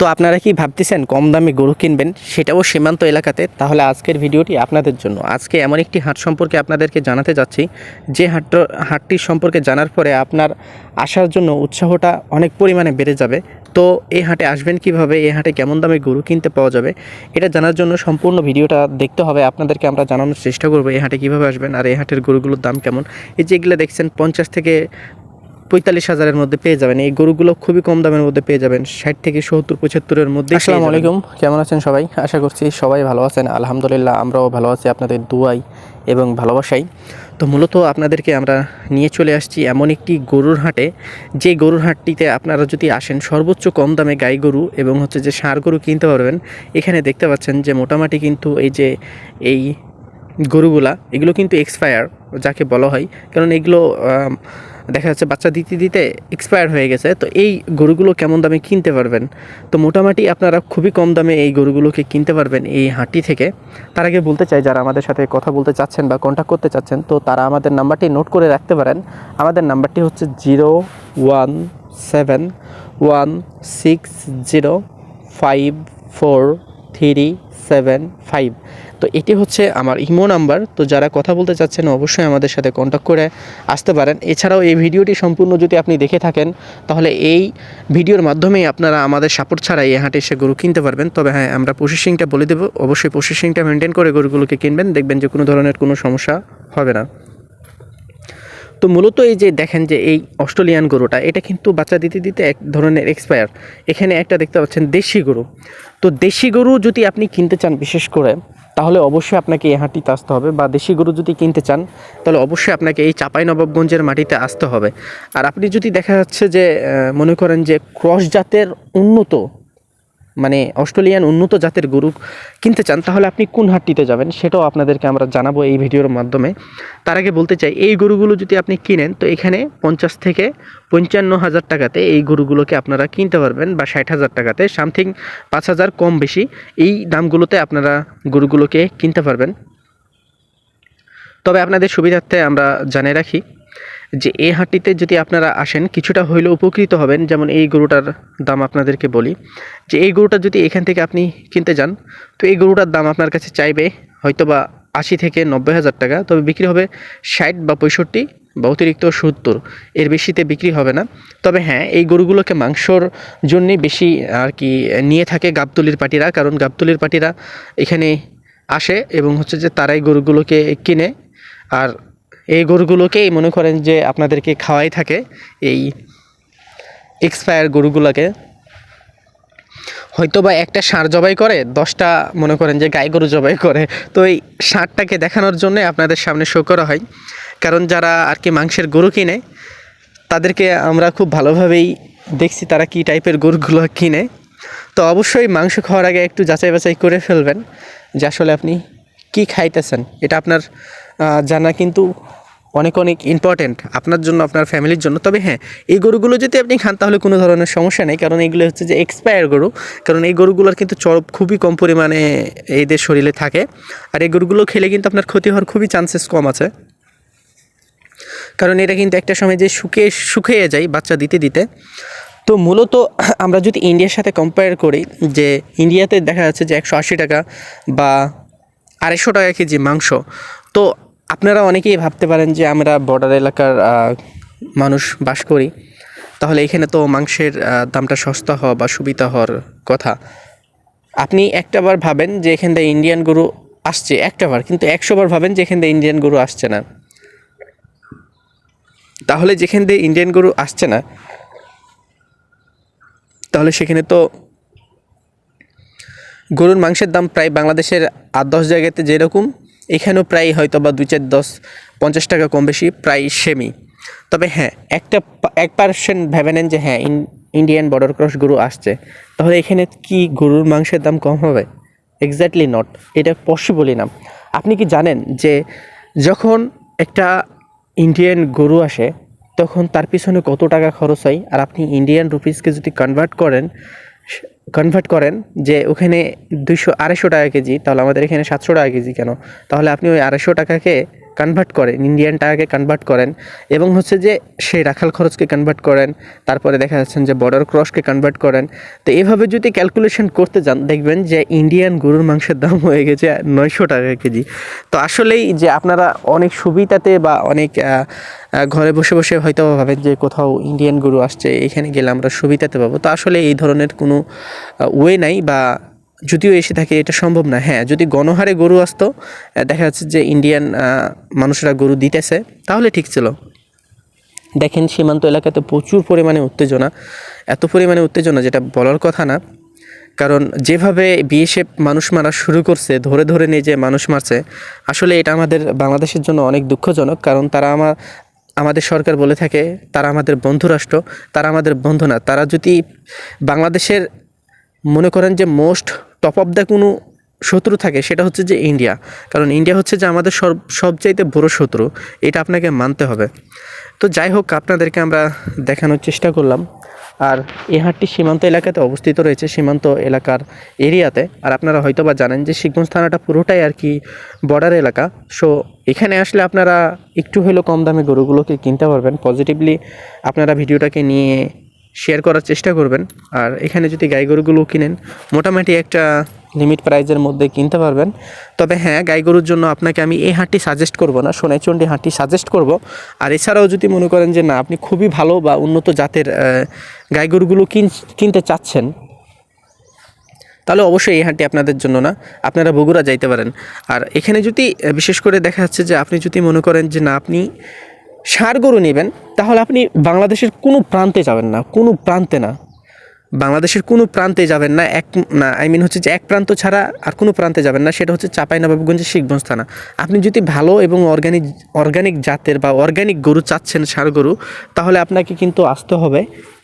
তো আপনারা কি ভাবতেছেন কম দামে গরু কিনবেন? সেটাও সীমান্ত এলাকাতে। তাহলে আজকের ভিডিওটি আপনাদের জন্য। আজকে এমন একটি হাট সম্পর্কে আপনাদেরকে জানাতে যাচ্ছি। যে হাট হাটটির সম্পর্কে জানার পরে আপনার আসার জন্য উৎসাহটা অনেক পরিমাণে বেড়ে যাবে। তো এই হাটে আসবেন কীভাবে? এই হাটে কেমন দামে গরু কিনতে পাওয়া যাবে? এটা জানার জন্য সম্পূর্ণ ভিডিওটা দেখতে হবে। আপনাদেরকে আমরা জানানোর চেষ্টা করব এই হাটে কীভাবে আসবেন আর এই হাটের গরুগুলোর দাম কেমন। এই যেগুলো দেখছেন, পঞ্চাশ থেকে পঁয়তাল্লিশ হাজারের মধ্যে পেয়ে যাবেন। এই গরুগুলো খুবই কম দামের মধ্যে পেয়ে যাবেন। ষাট থেকে সত্তর পঁচাত্তরের মধ্যে আসসালামু আলাইকুম। কেমন আছেন সবাই? আশা করছি সবাই ভালো আছেন। আলহামদুলিল্লাহ আমরাও ভালো আছি। আপনাদের দুয়াই এবং ভালোবাসাই। তো মূলত আপনাদেরকে আমরা নিয়ে চলে আসছি এমন একটি গরুর হাটে। যে গরুর হাটটিতে আপনারা যদি আসেন সর্বোচ্চ কম দামে গাই গরু এবং হচ্ছে যে ষাঁড় গরু কিনতে পারবেন। এখানে দেখতে পাচ্ছেন যে মোটামুটি কিন্তু এই যে এই গরুগুলা এগুলো কিন্তু এক্সপায়ার যাকে বলা হয়। কারণ এগুলো দেখা যাচ্ছে বাচ্চা দিতে দিতে এক্সপায়ার হয়ে গেছে। তো এই গরুগুলো কেমন দামে কিনতে পারবেন? তো মোটামুটি আপনারা খুবই কম দামে এই গরুগুলোকে কিনতে পারবেন এই হাঁটি থেকে। তার আগে বলতে চাই, যারা আমাদের সাথে কথা বলতে চাচ্ছেন বা কন্ট্যাক্ট করতে চাচ্ছেন, তো তারা আমাদের নাম্বারটি নোট করে রাখতে পারেন। আমাদের নাম্বারটি হচ্ছে zero one seven one six zero five four three seven five. তো এটি হচ্ছে আমার ইমো নাম্বার, তো যারা কথা বলতে চাচ্ছেন অবশ্যই আমাদের সাথে কন্ট্যাক্ট করে আসতে পারেন। এছাড়াও এই ভিডিওটি সম্পূর্ণ যদি আপনি দেখে থাকেন, তাহলে এই ভিডিওর মাধ্যমেই আপনারা আমাদের সাপোর্ট ছাড়াই এই হাটে এসে গরু কিনতে পারবেন। তবে হ্যাঁ আমরা প্রসেসিংটা বলে দেবো। অবশ্যই প্রসেসিংটা মেনটেন করে গরুগুলোকে কিনবেন। দেখবেন যে কোনো ধরনের কোনো সমস্যা হবে না। তো মূলত এই যে দেখেন যে এই অস্ট্রেলিয়ান গরুটা, এটা কিন্তু বাচ্চা দিতে দিতে এক ধরনের এক্সপায়ার এখানে একটা দেখতে পাচ্ছেন দেশি গরু। তো দেশি গরু যদি আপনি কিনতে চান বিশেষ করে, তাহলে অবশ্যই আপনাকে এই হাঁটিতে আসতে হবে। বা দেশি গরু যদি কিনতে চান, তাহলে অবশ্যই আপনাকে এই চাপাই নবাবগঞ্জের মাটিতে আসতে হবে। আর আপনি যদি দেখা যাচ্ছে যে মনে করেন যে ক্রস জাতের উন্নত মানে অস্ট্রেলিয়ান উন্নত জাতের গরু কিনতে চান, তাহলে আপনি কোন হাটটিতে যাবেন সেটাও আপনাদেরকে আমরা জানাব এই ভিডিওর মাধ্যমে। তার আগে বলতে চাই, এই গরুগুলো যদি আপনি কিনেন, তো এখানে পঞ্চাশ থেকে পঞ্চান্ন হাজার টাকাতে এই গরুগুলোকে আপনারা কিনতে পারবেন বা ষাট হাজার টাকাতে, সামথিং পাঁচ হাজার কম বেশি। এই দামগুলোতে আপনারা গরুগুলোকে কিনতে পারবেন। তবে আপনাদের সুবিধার্থে আমরা জানিয়ে রাখি যে এই হাটটিতে যদি আপনারা আসেন, কিছুটা হইলেও উপকৃত হবেন। যেমন এই গরুটার দাম আপনাদেরকে বলি যে এই গরুটা যদি এখান থেকে আপনি কিনতে যান, তো এই গরুটার দাম আপনার কাছে চাইবে হয়তো বা আশি থেকে নব্বই হাজার টাকা। তবে বিক্রি হবে ষাট বা পঁয়ষট্টি বা অতিরিক্ত সত্তর। এর বেশিতে বিক্রি হবে না। তবে হ্যাঁ এই গরুগুলোকে মাংসর জন্যই বেশি আর কি নিয়ে থাকে গাবতলির পাটিরা। কারণ গাবতলির পার্টিরা এখানে আসে এবং হচ্ছে যে তারাই গরুগুলোকে কিনে আর এই গরুগুলোকেই মনে করেন যে আপনাদেরকে খাওয়াই থাকে এই এক্সপায়ার গরুগুলোকে। হয়তো বা একটা ষাঁড় জবাই করে, দশটা মনে করেন যে গাই গরু জবাই করে। তো এই ষাঁড়টাকে দেখানোর জন্য আপনাদের সামনে শো করা হয়। কারণ যারা আর কি মাংসের গরু কিনে, তাদেরকে আমরা খুব ভালোভাবেই দেখছি তারা কী টাইপের গরুগুলো কিনে। তো অবশ্যই মাংস খাওয়ার আগে একটু যাচাই বাছাই করে ফেলবেন যে আসলে আপনি কি খাইতেছেন। এটা আপনার জানা কিন্তু অনেক অনেক ইম্পর্ট্যান্ট আপনার জন্য, আপনার ফ্যামিলির জন্য। তবে হ্যাঁ এই গরুগুলো যদি আপনি খান, তাহলে কোনো ধরনের সমস্যা নেই। কারণ এগুলো হচ্ছে যে এক্সপায়ার গরু। কারণ এই গরুগুলোর কিন্তু চর্ব খুবই কম পরিমাণে এদের শরীরে থাকে। আর এই গরুগুলো খেলে কিন্তু আপনার ক্ষতি হওয়ার খুবই চান্সেস কম আছে। কারণ এটা কিন্তু একটা সময় যে শুকিয়ে শুকিয়ে যায় বাচ্চা দিতে দিতে। তো মূলত আমরা যদি ইন্ডিয়ার সাথে কম্পেয়ার করি, যে ইন্ডিয়াতে দেখা যাচ্ছে যে একশো আশি টাকা বা আড়াইশো টাকা কেজি মাংস। তো আপনারা অনেকেই ভাবতে পারেন যে আমরা বর্ডার এলাকার মানুষ বাস করি। তাহলে এখানে তো মাংসের দামটা সস্তা হওয়া বা সুবিধা হওয়ার কথা। আপনি একটাবার ভাবেন যে এখান থেকে ইন্ডিয়ান গরু আসছে একটাবার কিন্তু একশোবার ভাবেন যে এখান থেকে ইন্ডিয়ান গরু আসছে না। তাহলে যেখান দিয়ে ইন্ডিয়ান গরু আসছে না, তাহলে সেখানে তো গরুর মাংসের দাম প্রায় বাংলাদেশের আট, দশ জায়গাতে যেরকম, এখানেও প্রায় হয়তো বা দুই চার, দশ, পঞ্চাশ টাকা কম বেশি, প্রায় সেমি তবে হ্যাঁ একটা এক পার্সেন্ট ভেবে নেন যে হ্যাঁ ইন- ইন্ডিয়ান বর্ডার ক্রস গরু আসছে, তাহলে এখানে কি গরুর মাংসের দাম কম হবে? এক্স্যাক্টলি নট এটা পসিবলই না। আপনি কি জানেন যে যখন একটা ইন্ডিয়ান গরু আসে, তখন তার পিছনে কত টাকা খরচ হয়? আর আপনি ইন্ডিয়ান রুপিসকে যদি কনভার্ট করেন কনভার্ট করেন যে ওখানে দুশো আড়াইশো টাকা কেজি, তাহলে আমাদের এখানে সাতশো টাকা কেজি কেন? তাহলে আপনি ওই আড়াইশো টাকাকে কনভার্ট করেন ইন্ডিয়ান টাকাকে কনভার্ট করেন এবং হচ্ছে যে সেই রাখাল খরচকে কনভার্ট করেন, তারপরে দেখা যাচ্ছেন যে বর্ডার ক্রসকে কনভার্ট করেন। তো এভাবে যদি ক্যালকুলেশন করতে যান, দেখবেন যে ইন্ডিয়ান গরুর মাংসের দাম হয়ে গেছে নয়শো টাকা কেজি। তো আসলেই যে আপনারা অনেক সুবিধাতে বা অনেক ঘরে বসে বসে হয়তো ভাবেন যে কোথাও ইন্ডিয়ান গরু আসছে, এখানে গেলে আমরা সুবিধাতে পাবো। তো আসলে এই ধরনের কোনো ওয়ে নাই বা যদিও এসে থাকে, এটা সম্ভব না। হ্যাঁ যদি গণহারে গরু আসতো দেখা যাচ্ছে যে ইন্ডিয়ান মানুষরা গরু দিতেছে, তাহলে ঠিক ছিল। দেখেন, সীমান্ত এলাকাতে প্রচুর পরিমাণে উত্তেজনা। এত পরিমাণে উত্তেজনা যেটা বলার কথা না। কারণ যেভাবে বিএসএফ মানুষ মারা শুরু করছে, ধরে ধরে নিয়ে যে মানুষ মারছে, আসলে এটা আমাদের বাংলাদেশের জন্য অনেক দুঃখজনক। কারণ তারা আমার আমাদের সরকার বলে থাকে, তারা আমাদের বন্ধু রাষ্ট্র তারা আমাদের বন্ধু না। তারা যদি বাংলাদেশের মনে করেন যে মোস্ট টপ অফ দ্য কোনো শত্রু থাকে, সেটা হচ্ছে যে ইন্ডিয়া কারণ ইন্ডিয়া হচ্ছে যে আমাদের সব, সবচাইতে বড় শত্রু, এটা আপনাকে মানতে হবে। তো যাই হোক, আপনাদেরকে আমরা দেখানোর চেষ্টা করলাম। আর এই হাটটি সীমান্ত এলাকাতে অবস্থিত রয়েছে, সীমান্ত এলাকার এরিয়াতে। আর আপনারা হয়তো বা জানেন যে শিখগঞ্জ থানাটা পুরোটাই আর কি বর্ডার এলাকা। সো এখানে আসলে আপনারা একটু হলেও কম দামে গরুগুলোকে কিনতে পারবেন। পজিটিভলি আপনারা ভিডিওটাকে নিয়ে শেয়ার করার চেষ্টা করবেন। আর এখানে যদি গাই গরুগুলো কিনেন, মোটামুটি একটা লিমিট প্রাইজের মধ্যে কিনতে পারবেন। তবে হ্যাঁ গাই গরুর জন্য আপনাকে আমি এই হাটটি সাজেস্ট করব না সোনাইচন্ডী হাটটি সাজেস্ট করব। আর এছাড়াও যদি মনে করেন যে না, আপনি খুবই ভালো বা উন্নত জাতের গাই গরুগুলো কিন, কিনতে চাচ্ছেন, তাহলে অবশ্যই এই হাটটি আপনাদের জন্য না, আপনারা বগুড়া যাইতে পারেন। আর এখানে যদি বিশেষ করে দেখা যাচ্ছে যে আপনি যদি মনে করেন যে না, আপনি ষাঁড় গরু নেবেন, তাহলে আপনি বাংলাদেশের কোনো প্রান্তে যাবেন না, কোনো প্রান্তে না। বাংলাদেশের কোনো প্রান্তে যাবেন না, এক না আই মিন হচ্ছে যে এক প্রান্ত ছাড়া আর কোনো প্রান্তে যাবেন না, সেটা হচ্ছে চাঁপাইনবাবগঞ্জের শিখগঞ্জ থানা। আপনি যদি ভালো এবং অর্গানিক অর্গানিক জাতের বা অর্গানিক গরু চাচ্ছেন, ষাঁড় গরু, তাহলে আপনাকে কিন্তু আসতে হবে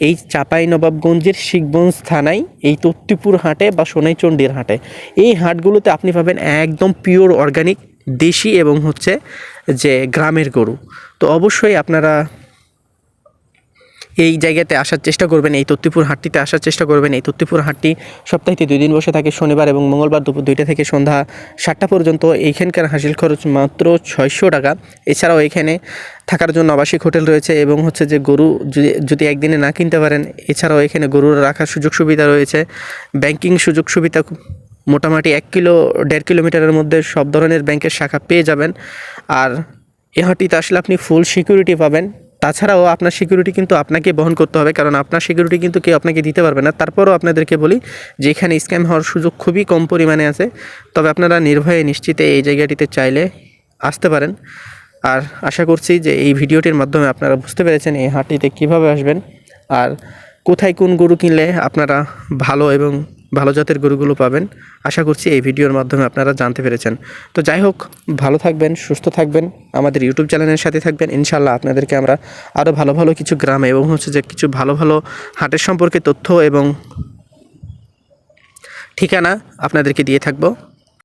এই চাঁপাইনবাবগঞ্জের শিখগঞ্জ থানায়, এই তত্তিপুর হাটে বা সোনাইচন্ডীর হাটে। এই হাটগুলোতে আপনি পাবেন একদম পিওর অর্গানিক দেশি এবং হচ্ছে যে গ্রামের গরু। তো অবশ্যই আপনারা এই জায়গাতে আসার চেষ্টা করবেন, এই তত্তিপুর হাটটিতে আসার চেষ্টা করবেন। এই তত্তিপুর হাটটি সপ্তাহে দুই দিন বসে থাকে শনিবার এবং মঙ্গলবার দুপুর দুইটা থেকে সন্ধ্যা সাতটা পর্যন্ত। এইখানকার হাসিল খরচ মাত্র ছয়শো টাকা। এছাড়াও এখানে থাকার জন্য আবাসিক হোটেল রয়েছে এবং হচ্ছে যে গরু যদি একদিনে না কিনতে পারেন, এছাড়াও এখানে গরুর রাখার সুযোগ সুবিধা রয়েছে। ব্যাংকিং সুযোগ সুবিধা মোটামুটি এক কিলো, দেড় কিলোমিটারের মধ্যে সব ধরনের ব্যাংকের শাখা পেয়ে যাবেন। আর এ হাটিতে আসলে আপনি ফুল সিকিউরিটি পাবেন। তাছাড়াও আপনার সিকিউরিটি কিন্তু আপনাকে বহন করতে হবে, কারণ আপনার সিকিউরিটি কিন্তু কেউ আপনাকে দিতে পারবে না। তারপরও আপনাদেরকে বলি যে এখানে স্ক্যাম হওয়ার সুযোগ খুবই কম পরিমাণে আছে। তবে আপনারা নির্ভয়ে নিশ্চিতে এই জায়গাটিতে চাইলে আসতে পারেন। আর আশা করছি যে এই ভিডিওটির মাধ্যমে আপনারা বুঝতে পেরেছেন এই হাটটিতে কীভাবে আসবেন। আর কোথায় কোন গরু কিনলে আপনারা ভালো এবং ভালো জাতের গরুগুলো পাবেন। আশা করছি এই ভিডিওর মাধ্যমে আপনারা জানতে পেরেছেন। তো যাই হোক, ভালো থাকবেন, সুস্থ থাকবেন। আমাদের ইউটিউব চ্যানেলের সাথে থাকবেন। ইনশাল্লাহ আপনাদেরকে আমরা আরও ভালো ভালো কিছু গ্রামে এবং হচ্ছে যে কিছু ভালো ভালো হাটের সম্পর্কে তথ্য এবং ঠিকানা আপনাদেরকে দিয়ে থাকব।